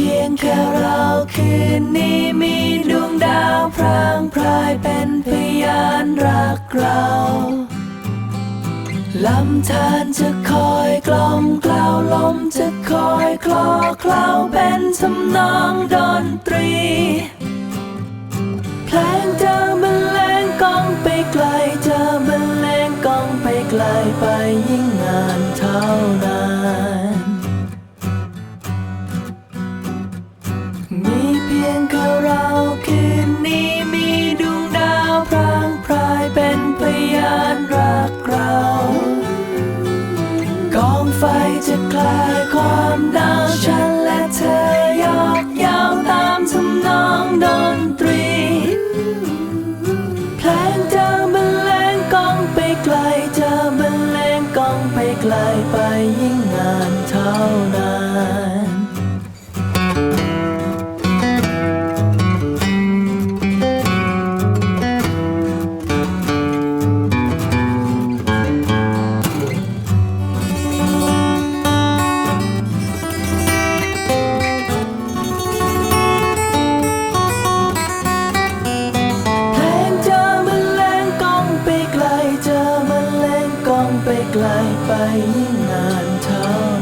พียงแค่เราคืนนี้มีดวงดาวพรางพรายเป็นพยานรักเราลำธารจะคอยกล่อมกล่าวลมจะคอยคลอเคล้าเป็นทำนองดนตรี กเรา กองไฟจะคลายความหนาวฉันและเธอยอกยาวตามทำนองดนตรี เพลงจะบรรเลงกองไปไกลจะบรรเลงกองไปไกลไปยิ่ง กลไปยิ่งนานเท่า